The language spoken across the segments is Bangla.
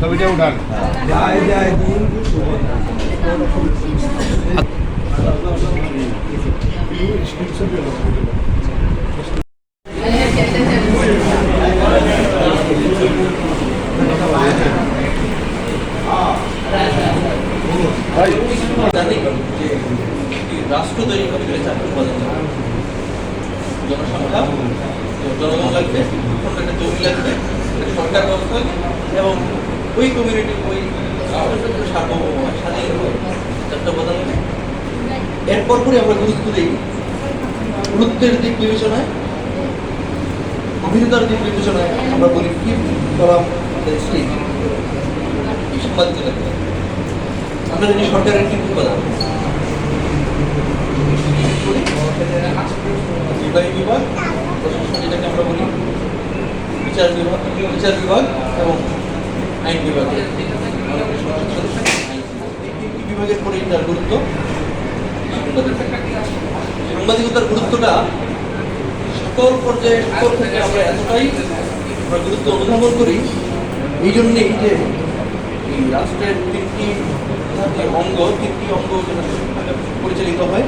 ছবিটা উঠান। রাষ্ট্র তৈরি করতে গেলে উপাদান জনসংখ্যা, জনগণ লাগবে একটা জমি লাগবে সরকার ব্যবস্থা এবং ওই কমিউনিটি ওই আমরা গুরুত্বের দিক বিবেচনায় দিক বিবেচনায় আমরা বলি কি আমরা জানি সরকারের নির্বাহী বিভাগ যেটাকে আমরা বলি, বিচার বিভাগ বিচার বিভাগ এবং আইন বিভাগ বিভাগের পরে এটার গুরুত্ব সাংবাদিকতার গুরুত্বটা সকল পর্যায়ে, সকল থেকে আমরা এতটাই আমরা গুরুত্ব অনুধাবন করি। এই জন্যেই যে এই রাষ্ট্রের তিনটি অঙ্গ তিনটি অঙ্গ পরিচালিত হয়,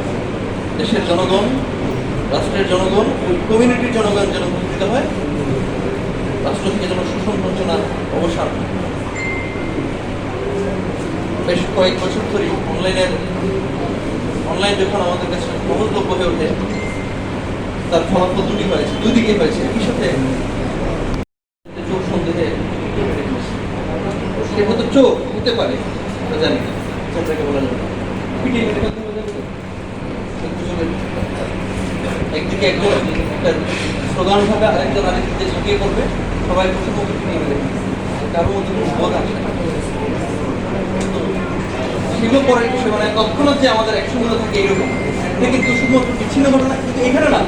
দেশের জনগণ, রাষ্ট্রের জনগণ কমিউনিটির জনগণ যেন উপকৃত হয় রাষ্ট্র থেকে যেন শোষণ বঞ্চনার অবসান হয়। বেশ কয়েক বছর ধরে অনলাইনের, অনলাইন যখন আমাদের কাছে সহজলভ্য হয়ে ওঠে, তার ফলাফল দুটি হয়েছে, দুই দিকে হয়েছে। একই সাথে চোখ সন্দেহে সে হয়তো চোখ হতে পারে জানি সেটাকে বলা যাবে একদিকে একজন, একটা স্লোগান আরেকজন আরেকদিকে ঝাঁপিয়ে পড়বে, সবাই পিটিয়ে মেরে ফেলবে। কারোর মধ্যে বোধ আসে সেগুলো পরের বিষয় মানে তৎক্ষণাৎ যে আমাদের অ্যাকশনগুলো থাকে এরকম এটা কিন্তু শুধুমাত্র বিচ্ছিন্ন ঘটনা, কিন্তু এখানে না,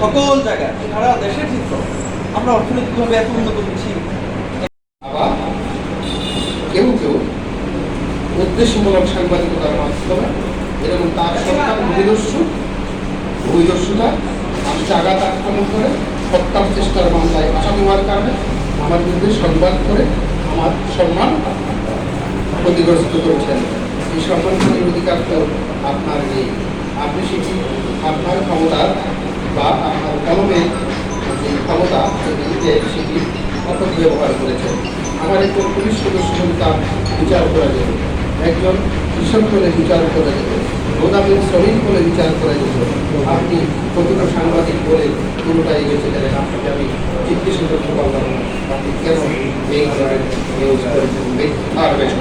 সকল জায়গায়, সারা দেশের চিত্র আমরা অর্থনৈতিকভাবে এত উন্নত আবার কেউ কেউ উদ্দেশ্যমূলক সাংবাদিকতার মাধ্যমে এরকম তার সরকার ভূমিদস্যু ভূমিদস্যুতা মানুষকে আঘাত আক্রমণ করে হত্যার চেষ্টার মামলায় আসামি হওয়ার কারণে আমার বিরুদ্ধে সংবাদ করে আমার সম্মান ক্ষতিগ্রস্ত করেছেন। এই সম্মানহানির অধিকার তো আপনার নেই। আপনি সেটি আপনার ক্ষমতার বা আপনার কলমের যে ক্ষমতা সেটিতে সেটি অপব্যবহার করেছেন। আমার একজন পুলিশ সদস্য হলে তার বিচার করা যাবে একজন কৃষক হলে বিচার করা যাবে গোদামের শ্রমিক হলে বিচার করা যাবে আপনি প্রকৃত সাংবাদিক বলে পুরোটাই বেঁচে গেলেন, আপনাকে আমি জিজ্ঞেস করতে পারলাম আপনি কেন এই ধরনের নিউজ করেছেন? মিথ্যার বেশি